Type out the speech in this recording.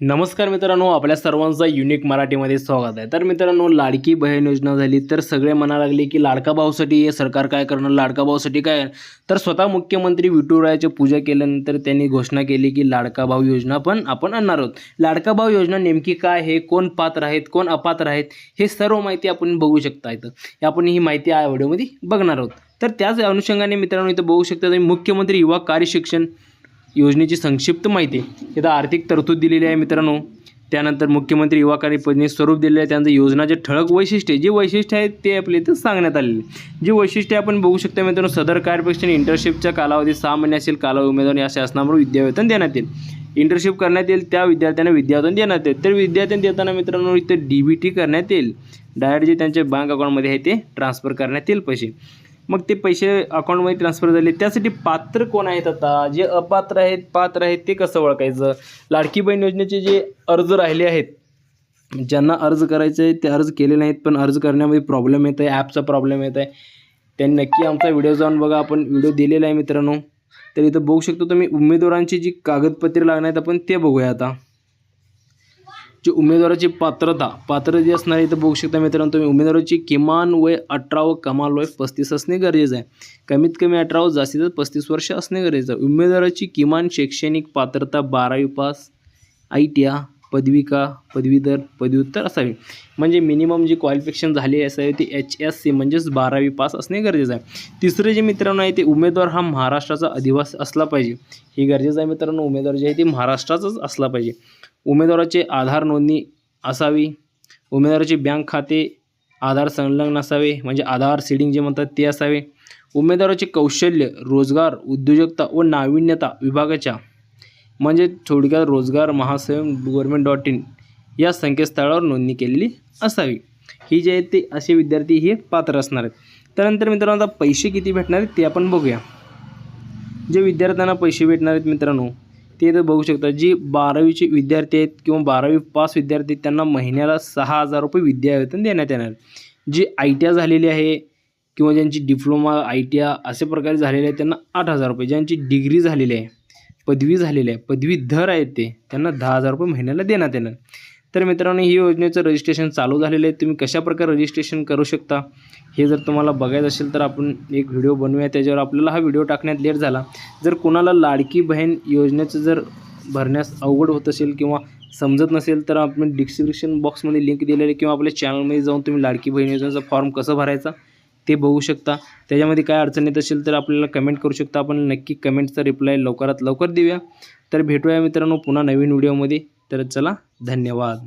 नमस्कार मित्रांनो आपल्या सर्वांचं युनिक मराठीमध्ये स्वागत आहे. तर मित्रांनो लाडकी बहीण योजना झाली तर सगळे म्हणा लागले की लाडका भाऊसाठी हे सरकार काय करणार? लाडका भाऊसाठी काय? तर स्वतः मुख्यमंत्री विठुरायाची पूजा केल्यानंतर त्यांनी घोषणा केली की लाडका भाऊ योजना पण आपण आणणार आहोत. लाडका भाऊ योजना नेमकी काय आहे? कोण पात्र आहेत? कोण अपात्र आहेत? हे सर्व माहिती आपण बघू शकता इथं. आपण ही माहिती या व्हिडिओमध्ये बघणार आहोत. तर त्याच अनुषंगाने मित्रांनो इथं बघू शकता तुम्ही मुख्यमंत्री युवा कार्य शिक्षण योजनेची संक्षिप्त माहिती. इथं आर्थिक तरतूद दिलेली आहे मित्रांनो. त्यानंतर मुख्यमंत्री युवा कार्य स्वरूप दिलेलं आहे. त्यानंतर योजनाचे ठळक वैशिष्ट्ये जे वैशिष्ट्य आहेत ते आपल्या इथं सांगण्यात आलेले आहे. जी वैशिष्ट्ये आपण बघू शकता मित्रांनो सदर कार्यपेक्षा इंटर्नशिपच्या कालावधी सहा महिने असेल कालावधी उमेदवार या शासनावर विद्यावेतन देण्यात येईल. इंटर्नशिप करण्यात येईल त्या विद्यार्थ्यांना विद्यावेतन देण्यात येईल. तर विद्यार्थ्यांना देताना मित्रांनो इथं डी बी टी करण्यात येईल. डायरेक्ट जे त्यांच्या बँक अकाउंटमध्ये आहे ते ट्रान्सफर करण्यात येईल पैसे. मग ते पैसे अकाउंटमध्ये ट्रान्सफर झाले. त्यासाठी पात्र कोण आहेत आता? जे अपात्र आहेत पात्र आहेत ते कसं ओळखायचं? लाडकी बहीण योजनेचे जे अर्ज राहिले आहेत ज्यांना अर्ज करायचे आहे ते अर्ज केले नाहीत पण अर्ज करण्यामध्ये प्रॉब्लेम येत आहे ॲपचा प्रॉब्लेम येत आहे. त्यांनी नक्की आमचा व्हिडिओ जाऊन बघा. आपण व्हिडिओ दिलेला आहे मित्रांनो. तर इथं बघू शकतो तुम्ही उमेदवारांची जी कागदपत्रे लागणार आहेत आपण ते बघूया आता. जी उमेदवाराची पात्रता पात्र जी असणार आहे इथं बघू शकता मित्रांनो तुम्ही उमेदवाराची किमान वय अठरा व कमाल वय पस्तीस असणे गरजेचं आहे. कमीत कमी अठरा व जास्तीत जास्त पस्तीस वर्ष असणे गरजेचं आहे. उमेदवाराची किमान शैक्षणिक पात्रता बारावी पास आय टी आय पदविका पदवीधर पदव्युत्तर असावी. म्हणजे मिनिमम जी क्वालिफिकेशन झाली असावी ती एच एस सी म्हणजेच बारावी पास असणे गरजेचं आहे. तिसरे जे मित्रांनो आहे ते उमेदवार हा महाराष्ट्राचा अधिवासी असला पाहिजे. हे गरजेचं आहे मित्रांनो उमेदवार जे आहे ते महाराष्ट्राचाच असला पाहिजे. उमेदवाराचे आधार नोंदणी असावी. उमेदवाराचे बँक खाते आधार संलग्न असावे म्हणजे आधार सीडिंग जे म्हणतात ते असावे. उमेदवाराचे कौशल्य रोजगार उद्योजकता व नाविन्यता विभागाच्या म्हणजे थोडक्यात रोजगार महासेवन गव्हर्मेंट डॉट इन या संकेतस्थळावर नोंदणी केलेली असावी. ही जे आहेत ते असे विद्यार्थी हे पात्र असणार आहेत. त्यानंतर मित्रांनो आता पैसे किती भेटणार आहेत ते आपण बघूया. जे विद्यार्थ्यांना पैसे भेटणार आहेत मित्रांनो ते तर बघू शकता. जी बारावीचे विद्यार्थी आहेत किंवा बारावी पास विद्यार्थी आहेत त्यांना महिन्याला सहा हजार रुपये विद्यावेतन देण्यात येणार जी आय टी आय झालेली आहे किंवा ज्यांची डिप्लोमा आय टी आय अशा प्रकारे झालेले आहे त्यांना आठ हजार रुपये. ज्यांची डिग्री झालेली आहे पदवी झालेली आहे. पदवीधर आहेत ते. त्यांना दहा हजार रुपये महिन्याला देण्यात येणार. तर मित्रांनो ही योजनेचं रजिस्ट्रेशन चालू झालेलं आहे. तुम्ही कशाप्रकारे रजिस्ट्रेशन करू शकता हे जर तुम्हाला बघायचं असेल तर आपण एक व्हिडिओ बनवूया. त्याच्यावर आपल्याला हा व्हिडिओ टाकण्यात लेट झाला. जर कोणाला लाडकी बहीण योजनेचं जर भरण्यास अवघड होत असेल किंवा समजत नसेल तर आपण डिस्क्रिप्शन बॉक्समध्ये लिंक दिलेली आहे किंवा आपल्या चॅनलमध्ये जाऊन तुम्ही लाडकी बहीण योजनेचा फॉर्म कसं भरायचा ते बघू शकता. त्याच्यामध्ये काय अडचण येत असेल तर आपल्याला कमेंट करू शकता. आपण नक्की कमेंटचा रिप्लाय लवकरात लवकर देऊया. तर भेटूया मित्रांनो पुन्हा नवीन व्हिडिओमध्ये तर चला धन्यवाद.